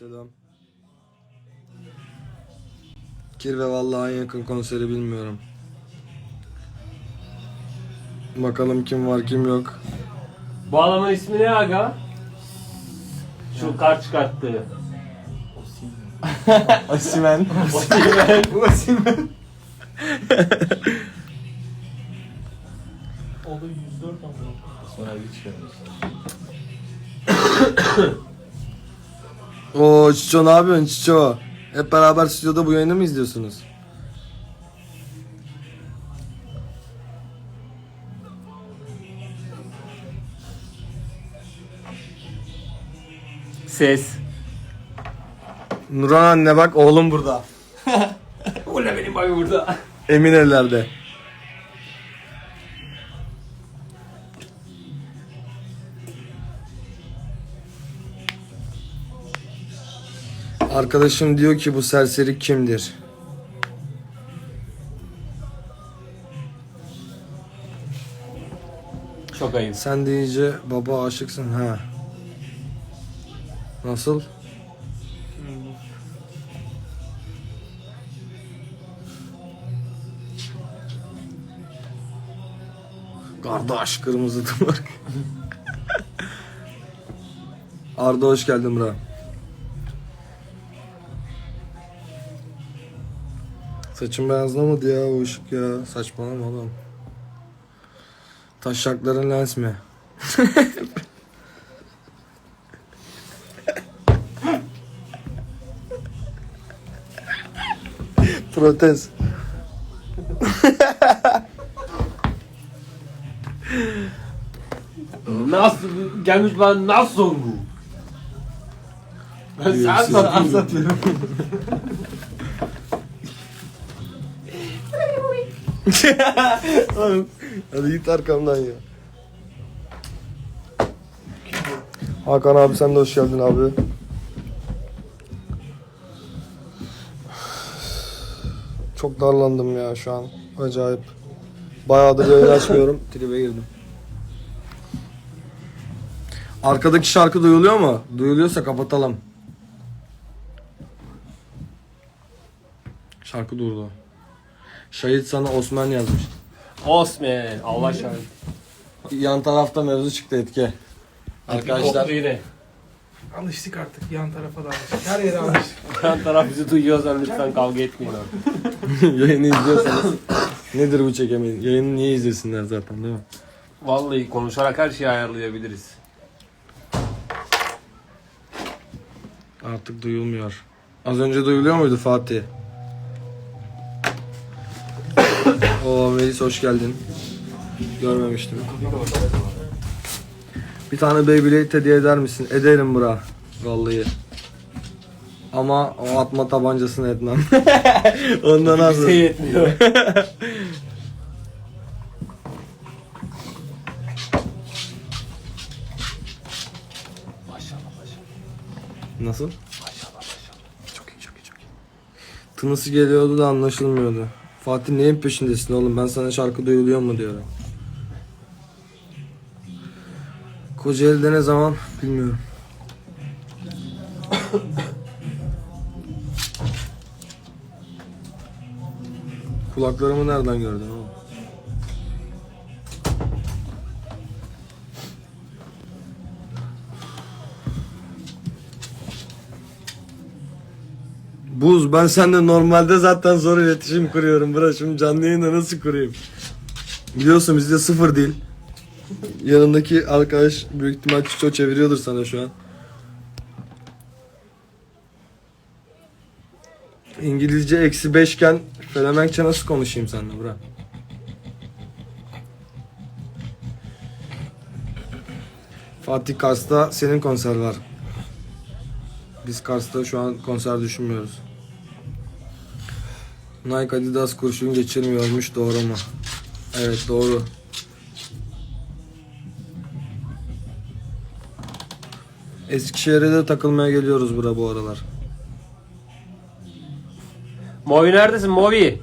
Selam. Kirve vallahi en yakın konseri bilmiyorum. Bakalım kim var kim yok. Bu adamın ismi ne aga? Şu kar çıkarttığı. Asimen. Osimhen. O da 104 ama. Sonra bir çıkarmış. Oo Çiço ne yapıyorsun Çiço? Hep beraber stüdyoda bu yayını mı izliyorsunuz? Ses. Nurhan anne bak oğlum burada. Bu ne benim boy burada? Emin ellerde. Arkadaşım diyor ki bu serseri kimdir? Çok ayıp. Sen de iyice baba aşıksın ha. Nasıl? Kardeş kırmızı duvar. Arda hoş geldin bra. Saçım beyazlamadı ya o ışık ya. Saçmalama oğlum. Taşakların lens mi? Protez. Nasıl gelmiş ben nasıl bu? Ben sen sana Oğlum, Hadi git arkamdan ya. Hakan abi sen de hoş geldin abi. Çok darlandım ya şu an. Acayip. Bayağıdır yayın açmıyorum. Tribe girdim. Arkadaki şarkı duyuluyor mu? Duyuluyorsa kapatalım. Şarkı durdu. Şahit sana Osman yazmış. Osman Allah şahit. Yan tarafta mevzu çıktı etki. Arkadaşlar Koptu yine. Alıştık artık yan tarafa da alıştık. Her yere alıştık. Yan taraf bizi duyuyorsa lütfen kavga etmeyin abi. yayını izliyorsanız nedir bu çekemeyin? Yayını niye izlesinler zaten değil mi? Vallahi konuşarak her şeyi ayarlayabiliriz. Artık duyulmuyor. Az önce duyuluyor muydu Fatih? Melis hoş geldin. Görmemiştim. Bir tane Beyblade hediye eder misin? Ederim bura. Vallahi. Ama o atma tabancasını etmem. Ondan az. Bize yetmiyor. Nasıl? Çok iyi çok iyi çok iyi. Tınısı geliyordu da anlaşılmıyordu. Fatih neyin peşindesin oğlum? Ben sana şarkı duyuluyor mu diyorum. Kocaeli'de ne zaman bilmiyorum. Kulaklarımı nereden gördün Buz ben seninle normalde zaten zor iletişim kuruyorum. Bırak şimdi canlı yayında nasıl kurayım? Biliyorsun bizde sıfır değil. Yanındaki arkadaş büyük ihtimal çiço çeviriyordur sana şu an. İngilizce eksi beşken Felemenkçe nasıl konuşayım seninle bırak. Fatih Kars'ta senin konser var. Biz Kars'ta şu an konser düşünmüyoruz. Nike Adidas kurşun geçirmiyormuş doğru mu? Evet doğru. Eskişehir'e de takılmaya geliyoruz bura bu aralar. Movi neredesin Movi?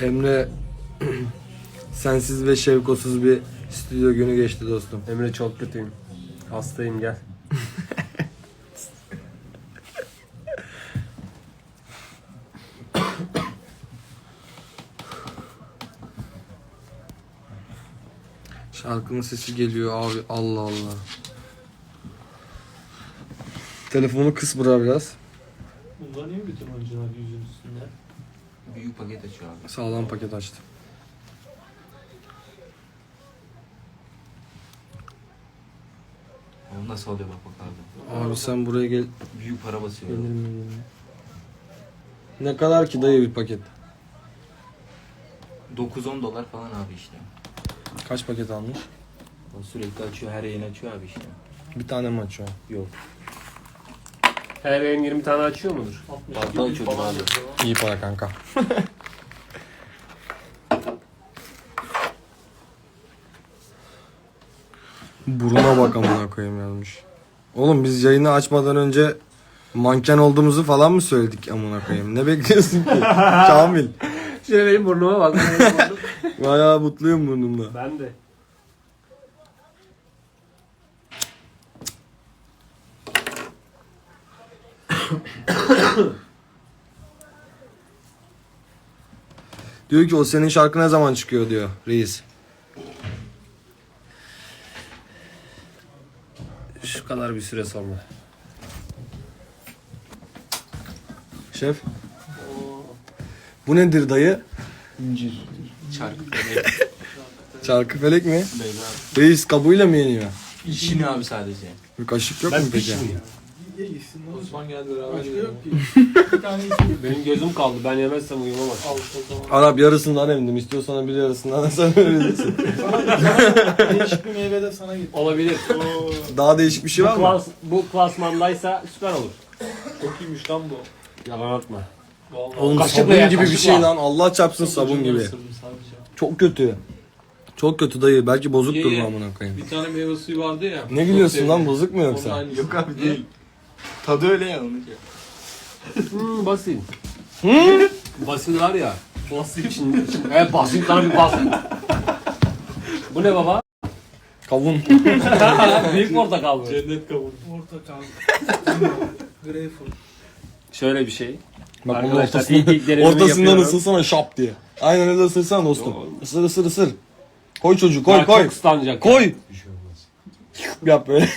Emre sensiz ve şevkosuz bir stüdyo günü geçti dostum. Emre çok kötüyüm. Hastayım gel. Şarkının sesi geliyor abi. Allah Allah. Telefonu kıs bura biraz. Bunda niye bütün oyuncular yüzün üstünde? Büyük paket açıyor abi. Sağlam paket açtım. Onu nasıl alıyor bak bak abi. Abi sen buraya gel. Büyük para basıyor. Gelir mi? gelir mi? Ne kadar ki dayı bir paket? 9-10 dolar falan abi işte. Kaç paket almış? O sürekli açıyor, her yayın açıyor abi işte. Bir tane mi açıyor? Yok. Her yayın 20 tane açıyor mudur? 62 Fazla falan abi. İyi para kanka. Buruna bak amına koyayım yazmış. Oğlum biz yayını açmadan önce manken olduğumuzu falan mı söyledik amına koyayım? Ne bekliyorsun ki? Kamil. Şöyle benim burnuma bak. Bayağı mutluyum burnumda. ben de. Diyor ki o senin şarkı ne zaman çıkıyor diyor reis. Şu kadar bir süre sonra. Şef. Bu nedir dayı? Çarkı böyle Çarkı felek mi? Reis kabuğuyla mı yeniyor? İşini abi sadece. Bir kaşık yok mu Ben peki? Osman geldi beraber Başka yiyelim. yok ki. Bir tane içeyim. Benim gözüm kaldı. Ben yemezsem uyumam Al akşam. o zaman. Arap yarısından emdim. İstiyorsan bir yarısından da sen sana değişik bir meyve de sana git. Olabilir. Daha değişik bir şey bu, var mı? klas, bu klasmandaysa süper olur. Çok iyiymiş lan bu. Yalan atma. Vallahi. Oğlum Kaşıkla sabun ya, gibi bir kaşıkla. şey lan. Allah çarpsın Çok sabun gibi. Çok kötü. Çok kötü dayı. Belki bozuktur Ye, bu ye. amına koyayım. Bir tane meyve suyu vardı ya. Ne çok gülüyorsun lan bozuk mu Onun yoksa? aynısı. Yok abi değil. Tadı öyle ya onun ki. Hmm, basin. Hı? Basin var ya. Basin için. Evet basin sana bir basin. bu ne baba? Kavun. Büyük portakal mı? Cennet kavurdu. Portakal. Greyfurt. Şöyle bir şey. Bak bunun Arkadaşlar ilk ortasından yapıyorum. ısırsana şap diye. Aynen öyle ısırsana dostum. Isır ısır ısır. Koy çocuğu koy Ya koy. Çok ıslanacak. Koy. Yap böyle.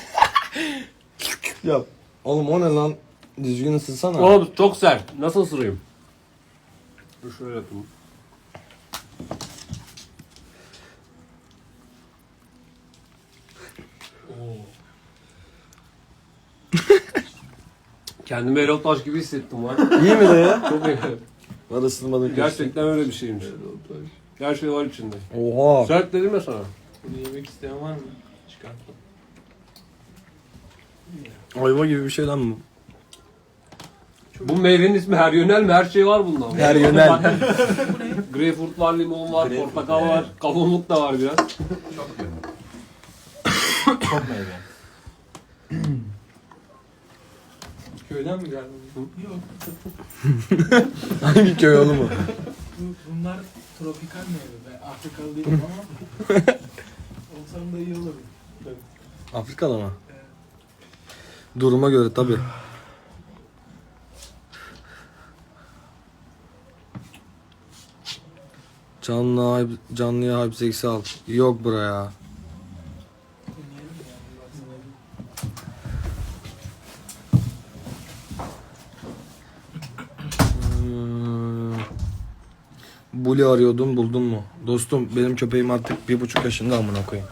Yap. Oğlum o ne lan? Düzgün ısırsana. Oğlum çok sert. Nasıl ısırayım? Dur şöyle yapayım. Oo. Kendimi Erol Taş gibi hissettim lan. İyi mi dayı? Çok iyi. Var ısırmadık. Gerçekten öyle bir şeymiş. Her şey var içinde. Oha. Sert dedim ya sana. Bunu yemek isteyen var mı? Çıkart. Ayva gibi bir şey lan bu. Bu meyvenin ismi her yönel mi? Her şey var bunda. Her yönel. Greyfurt var, limon var, Greyfurt, portakal var, kavunluk da var biraz. Çok meyve. Köyden mi geldin? Yok. Hangi köy oğlum o? Bu, bunlar tropikal meyve. Ben Afrikalı değilim ama. Olsam da iyi olur. Afrika'da mı? Duruma göre tabi. Canlı hype, canlıya hype seksi al. Yok buraya. Deneyelim Bully arıyordum buldun mu? Dostum benim köpeğim artık bir buçuk yaşında amına koyayım.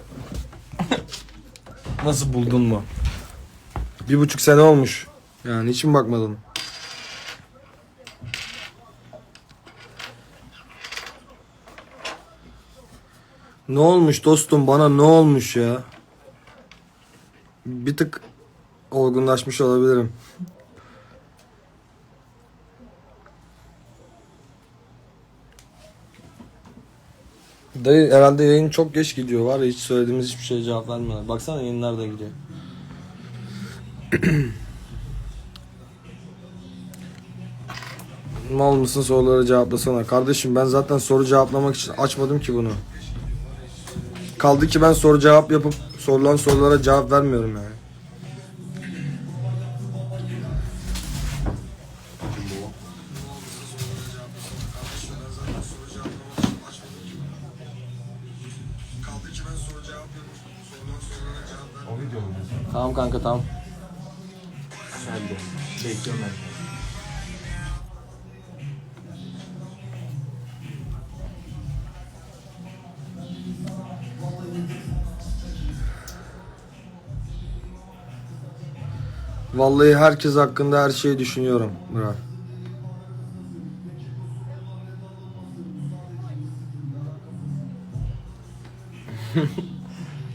Nasıl buldun mu? Bir buçuk sene olmuş. Yani hiç mi bakmadın? Ne olmuş dostum bana ne olmuş ya? Bir tık olgunlaşmış olabilirim. Dayı herhalde yayın çok geç gidiyor var hiç söylediğimiz hiçbir şeye cevap vermiyorlar. Baksana yayınlar da gidiyor. Mal mısın soruları cevaplasana. Kardeşim ben zaten soru cevaplamak için açmadım ki bunu. Kaldı ki ben soru cevap yapıp sorulan sorulara cevap vermiyorum yani. Tamam kanka tamam. Geldi. Bekliyorum ben. Vallahi herkes hakkında her şeyi düşünüyorum Murat.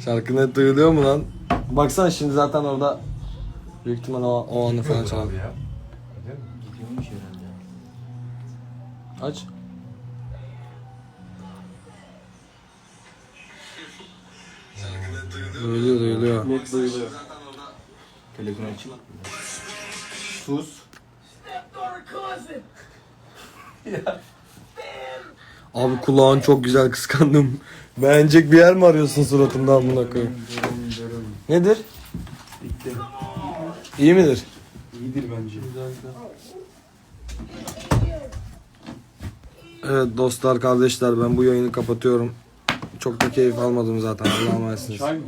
Şarkı net duyuluyor mu lan? Baksana şimdi zaten orada büyük ihtimal o, o anı falan çaldı. Gidiyormuş herhalde. Aç. Duyuluyor duyuluyor. Net duyuluyor. Telefon açık. Sus. Abi kulağın çok güzel kıskandım. Beğenecek bir yer mi arıyorsun suratımda amına koyayım? Nedir? Bitti. İyi midir? İyidir bence. Evet dostlar kardeşler ben bu yayını kapatıyorum. Çok da keyif almadım zaten Allah'a emanetsiniz. Çay mı?